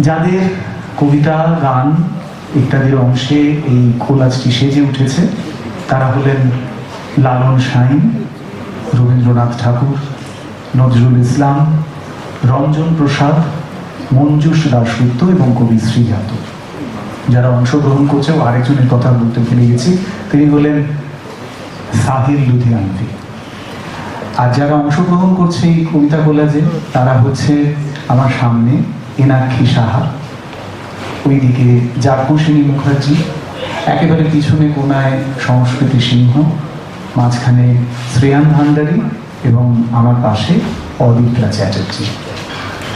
যাদের কবিতা, গান ইত্যাদির অংশে এই কোলাজটি সেজে উঠেছে, তারা হলেন লালন সাইন রবীন্দ্রনাথ ঠাকুর, নজরুল ইসলাম, রঞ্জন প্রসাদ, মঞ্জুষ দাশগুপ্ত এবং কবি শ্রীজাত। যারা অংশগ্রহণ করছে ও আরেকজনের কথা বলতে ভুলে গেছি, তিনি হলেন সাহিল লুধিয়ানভি আর যারা অংশগ্রহণ করছে এই কবিতা কোলাজে তারা হচ্ছে আমার সামনে এনাক্ষী সাহা। ওইদিকে যাজ্ঞসিনী মুখার্জি, একেবারে পিছনে কোনায় সংস্কৃতি সিংহ, মাঝখানে শ্রেয়ান ভান্ডারী এবং আমার পাশে অদিত্রা চ্যাটার্জি।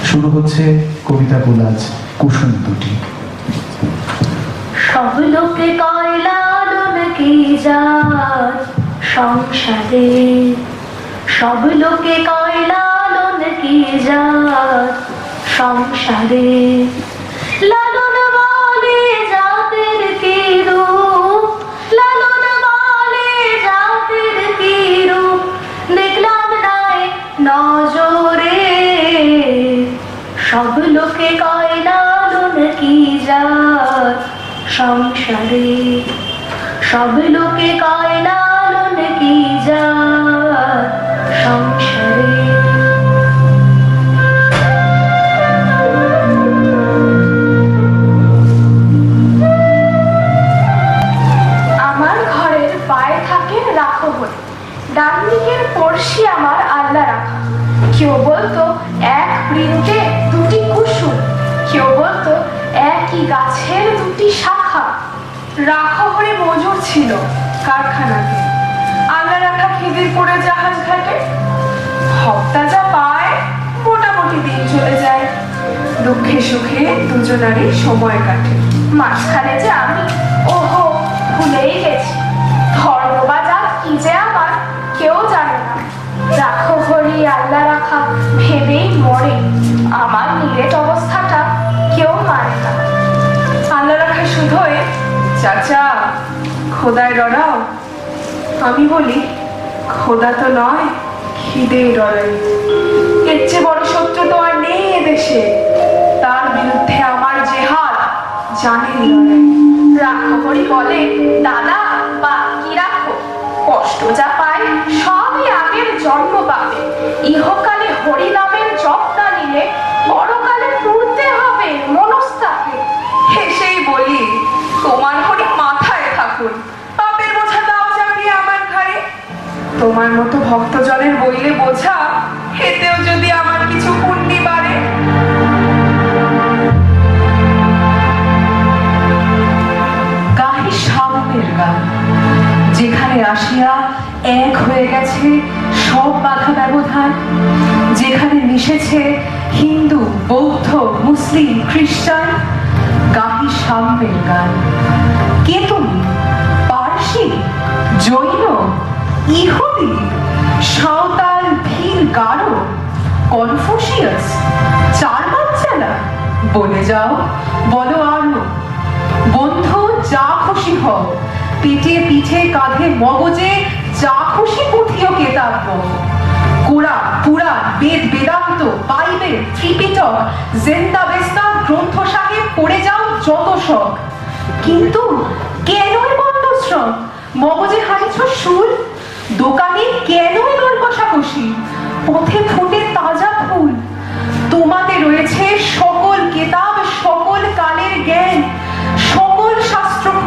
শুরু হচ্ছে কবিতা কোলাজ কুসুম দুটি। সব লোকে কয়লালন কি সংসারে? সব লোকে কয়লালন কি যার সংসারে। লালন বলে জাতের কি রূপ? লালন বলে জাতের কি রূপ? দেখলাম নাই নজরে। সব লোকে কয়, লালন কি যার সংসারে? সব লোকে কয়, লালন মজুর ছিল কারখানাতে। আল্লাহ রাখা খিদির পড়ে জাহাজ ঘাটে। হপ্তা যা পায়, মোটামুটি দিন চলে যায়। দুঃখে সুখে দুজনারই সময় কাটে। মাঝখানে যে আমি, ওহো, ভুলেই গেছি। ধর্ম বা কি যে আমার, কেউ জানে না। রাখো হরি আল্লাহ রাখা, ভেবেই মরে। আমার নিরেট অবস্থাটা কেউ মানে না। আল্লাহ রাখা শুধুই চাচা খোদায় ডরাও। আমি বলি, খোদা তো নয় খিদে ডরাই। এর চেয়ে বড় শত্রু তো আর নেই এদেশে। তার বিরুদ্ধে আমার জেহাদ লড়াই রাখো হরি বলে, দাদা, বা কি রাখো? কষ্ট যা পায় সবই আগের জন্ম পাবে ইহকালে হরি নামের জপ আসিয়া এক হয়ে গেছে সব বাধা ব্যবধান, যেখানে মিশেছে হিন্দু, বৌদ্ধ, মুসলিম, খ্রিস্টান। গাহি সাম্যের গান। কেতুনি পার্সি? জৈন? ইহুদি? সাঁওতাল ভিল গারো? কনফুসিয়াস? চার বাচ্চারা বলে যাও, বলো আরও। বন্ধু, যা খুশি হও। পেটে পিঠে কাঁধে মগজে, যা খুশি পুঁথিও কেতাব্য। Quran Purana Veda, Vedanta Bible Tripitaka, Zend, Avesta, Granth Sahib, পড়ে যাও যত শখ। কিন্তু কেনই বন্ধশ্রম মগজে হারিছ শুল দোকানে কেনই দর কষাকষি পথে ফুটে তাজা ফুল। তোমাতে রয়েছে সকল কেতাব, সকল কালের জ্ঞান।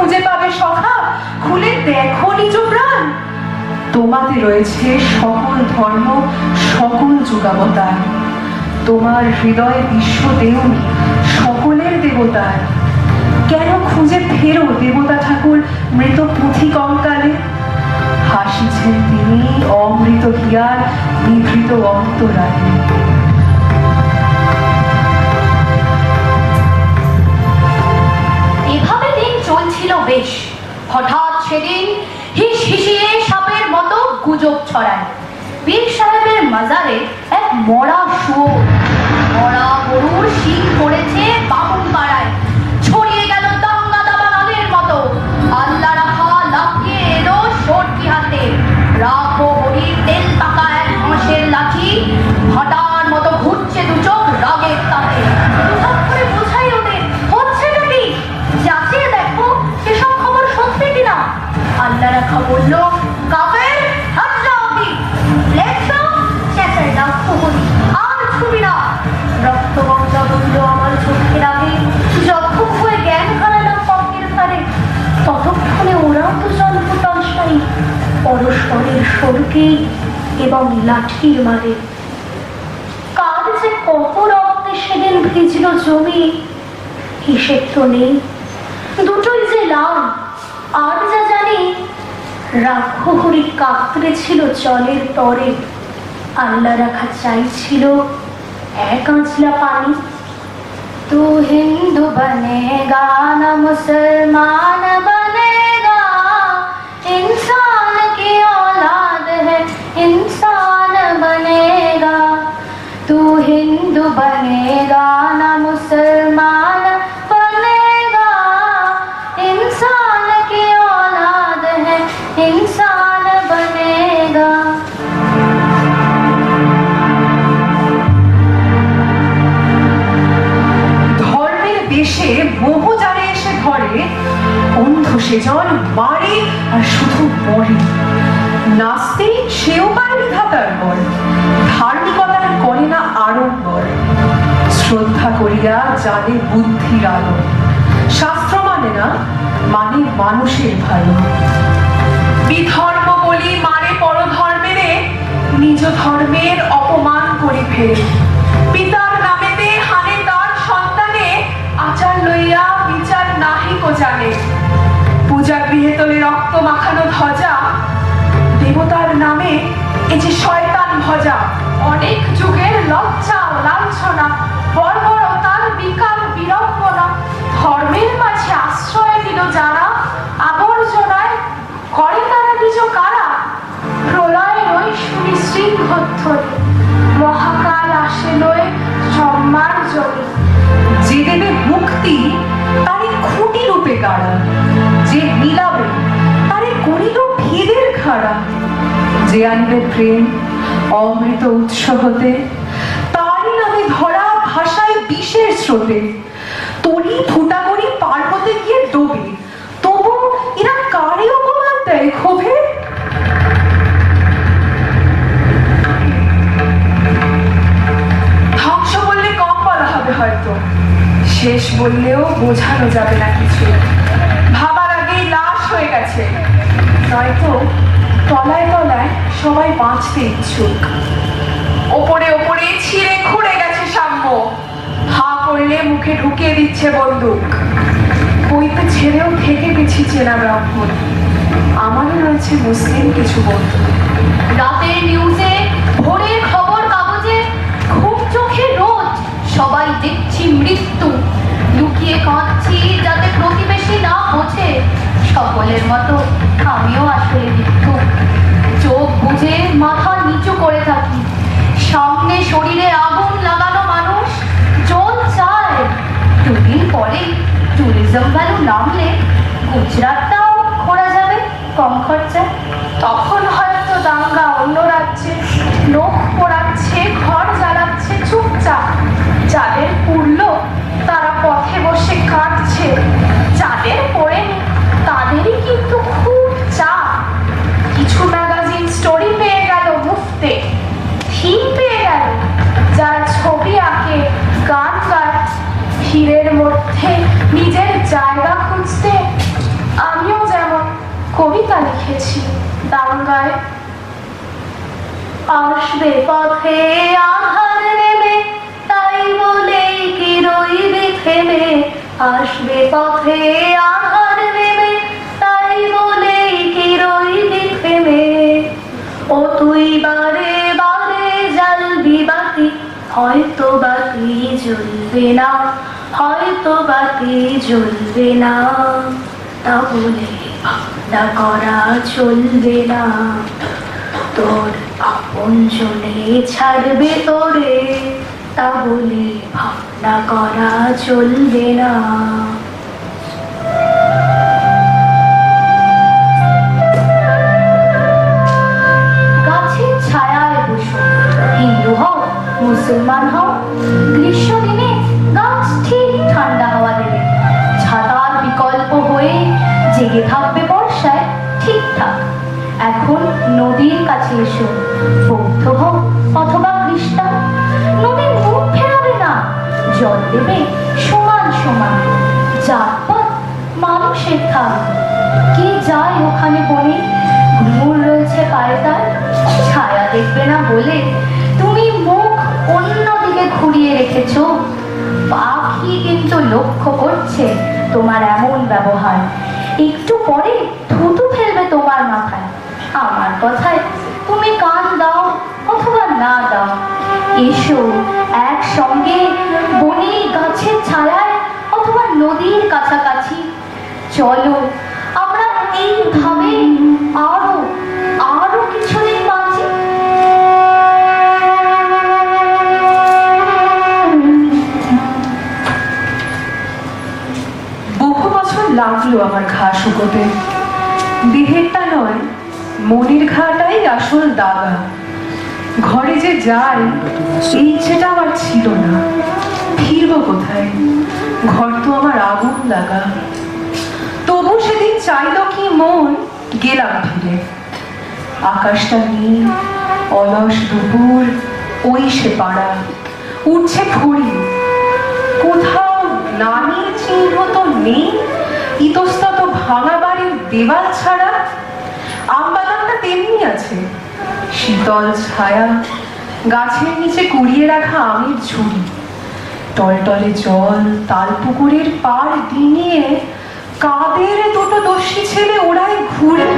খুঁজে পাবে সখা। খুলে দেখো নিজ প্রাণ। তোমাতে রয়েছে সকল ধর্ম, সকল যুগাবতার। তোমার হৃদয়ে বিশ্ব দেউনি সকলের দেবতার। কেন খুঁজে ফেরো দেবতা ঠাকুর মৃত পুঁথি কঙ্কালে? হাসিছেন তিনি অমৃত হিয়ার বিভৃত অন্তরায় বেশ। হঠাৎ সেদিন হিস হিসিয়ে সাপের মতো গুজব ছড়ায়। পীর সাহেবের মাজারে এক মরা শুয়োর মরা গরুর শিং পড়েছে বামুন পাড়ায় সরকি এবং লাঠির মারে কার যে কত রক্তে সেদিন ভিজল জমি হিসেব তো নেই দুটোই যে লাল আর যা জানি রাক্ষহরি কাতরে ছিল জলের তরে আল্লাহ রাখা চাইছিল এক আঁচলা পানি तू हिंदू बनेगा न मुसलमान बनेगा हिंदू बनेगा न मुसलमान बनेगा इंसान की औलाद है इंसान बनेगा ধর্মের বেশে মোহ যারে এসে ধরে অন্ধ সেজন মারে আর শুধু মরে জানে বুদ্ধির আলো। শাস্ত্র মানে না মানে মানুষের ভালো বিধর্ম বলি মানে পরধর্মেরে নিজ ধর্মের অপমান করে ফেরে পিতার নামেতে হানে তার সন্তানে আচার লইয়া বিচার নাহিকো জানে। পূজা গৃহে তোলে রক্ত মাখানো ধ্বজা। দেবতার নামে এ যে শয়তান ভজা অনেক যুগের লজ্জা লাঞ্ছনা বর্বরতার আশ্রয় যারা আবর্জনায় করে তারা নিজ কারা? শুনি শৃঙ্খধ্বনি মহাকাল আসে লয়ে সম্মান যে দেবে মুক্তি তারে খুঁটি রূপে যে মিলাবে করিল খাড়া। যে আনবে প্রেম অমৃত উৎস হতে তারই নামে ধরা ভাষায় বিষের স্রোতে। তরি ফুটা করি পার হতে গিয়ে ডোবে। তবু এরা কারে অপমান দেয় ক্ষোভে? ধ্বংস বললে কম বলা হবে হয়তো। শেষ বললেও বোঝানো যাবে না কিছু। ভাবার আগেই লাশ হয়ে গেছে। নয়তো তলায় তলায় সবাই বাঁচতে ইচ্ছুক। ওপরে ওপরে ছিঁড়ে খুঁড়ে গেছে সাম্য। করলে মুখে ঢুকিয়ে দিচ্ছে বন্দুক। বইতে ছেড়েও থেকে গেছি চেনা ব্রাহ্মণ। আমারও রয়েছে মুসলিম কিছু বন্ধু। রাতের নিউজে ভোরের খবর কাগজে, ঘুম চোখে রোজ সবাই দেখছি মৃত্যু। লুকিয়ে কাঁদছি যাতে প্রতিবেশী না বোঝে সকলের মতো আমিও আসলে মৃত্যু। চোখ বুঝে মাথা নিচু করে থাকি। সামনে শরীরে আগুন ভ্যালু নামলে গুজরাটটাও ঘোরা যাবে কম খরচায় তখন আসবে পথে আধার নেমে, তাই বলে কি রইবে থেমে। আসবে পথে আধার নেমে, তাই বলে কি রইবে থেমে। ও তুই বারে বারে জ্বালবি বাতি হয়তো বাতি জ্বলবে না, হয়তো বাতি জ্বলবে না। তা বলে ভাবনা করা চলবে না। তোর আপন জনে ছাড়বে তোরে, তা বলে ভাবনা করা চলবে না। গাছের ছায়ায় হিন্দু মুসলমান হও, গ্রীষ্ম দিনে গাছ ঠিক ঠান্ডা হাওয়া দেবে। ছাতার বিকল্প হয়ে জেগে থাকবে বর্ষায় ঠিকঠাক। এখন নদীর কাছে এসো। বৌদ্ধ হও অথবা খ্রিস্টান, নদীর মুখ ফেরাবে না। জল দেবে সমান সমান। জাতপাত মানুষের থাক। কে যায় ওখানে বনে? ঘুমুর রয়েছে পায়ে তার। ছায়া দেখবে না বলে তুমি মুখ অন্যদিকে ঘুরিয়ে রেখেছো। পাখি কিন্তু লক্ষ্য করছে তোমার এমন ব্যবহার। একটু পরে থুতু ফেলবে তোমার মাথায় আমার কথায়, তুমি কান দাও অথবা না দাও। এসো একসঙ্গে বনে গাছের ছায়ায় অথবা নদীর কাছাকাছি। চলো, আমরা এইভাবে আরও আরও কিছুদিন বাঁচি। বহু বছর লাগল আমার ঘা শুকোতে দেহেরটা নয় মনের ঘাটাই আসল দাগা। ঘরে যে যাই এই ইচ্ছেটা আমার ছিল না। ফিরবো কোথায়? ঘর তো আমার আগুন লাগা। তবু সেদিন চাইল কি মন, গেলাম ফিরে। আকাশটা নীল, অলস দুপুর, ওই সে পাড়া। উঠছে ঘড়ি। কোথাও নানির চিহ্ন তো নেই, ইতস্তত ভাঙা বাড়ির দেওয়াল ছাড়া তেমনি আছে। শীতল ছায়া, গাছের নিচে কুড়িয়ে রাখা আমের ঝুড়ি, টলটলে জল তাল পুকুরের পাড় ডিঙিয়ে কাদের দুটো দস্যি ছেলে ওড়ায় ঘুরে।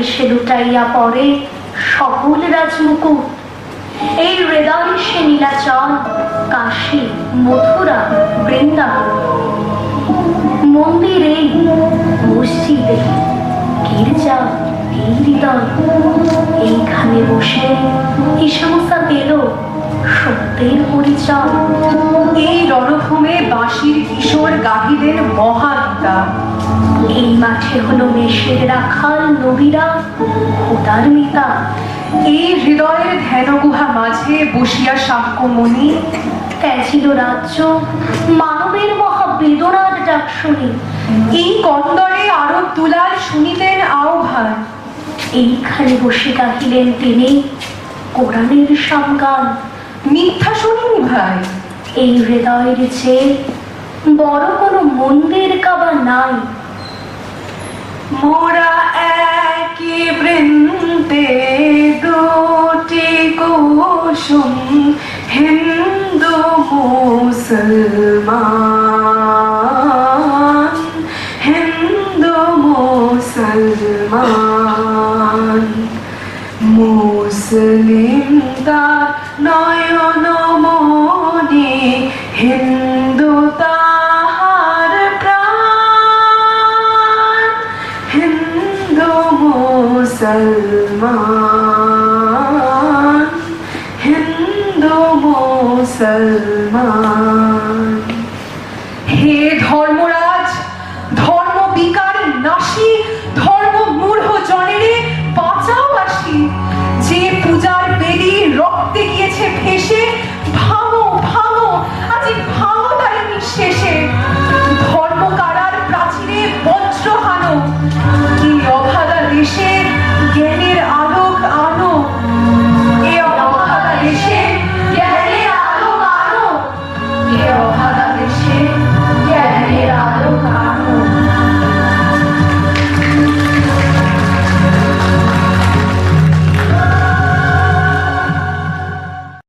এসে লুটাইয়া পড়ে সকল রাজমুকুট। এই হৃদয় সে নীলাচল, কাশী, মথুরা, বৃন্দাবন। মন্দিরে মসজিদে গির্জা, এই হৃদয়। এইখানে বসে ঈশামশা পেল সত্যের পরিচয়। এই রণভূমে বাঁশির কিশোর গাহিলেন মহাগীতা। এই মাঠে হলো মেষের রাখাল নবীরা খোদার মিতা এই হৃদয়ের ধ্যান গুহা মাঝে বসিয়া সাক্ষ্যমণি ত্যাজিল রাজ্য মানবের মহা বেদনার ডাক শুনি। এই কন্দরে আরও দুলাল শুনিতেন আহ্বান। এইখানে বসে গাহিলেন তিনি কোরআনের সংগান মিথ্যা শুনিনি ভাই। এই হৃদয়ের চেয়ে বড় কোনো মন্দির কাবা নাই। মোরা একই বৃন্দে দুটি কুসুম হিন্দু মুসলমান। হিন্দু মুসলমান। মুসলিম তার নয়ন মনে হিন্দু মুসলমান হিন্দু মুসলমান।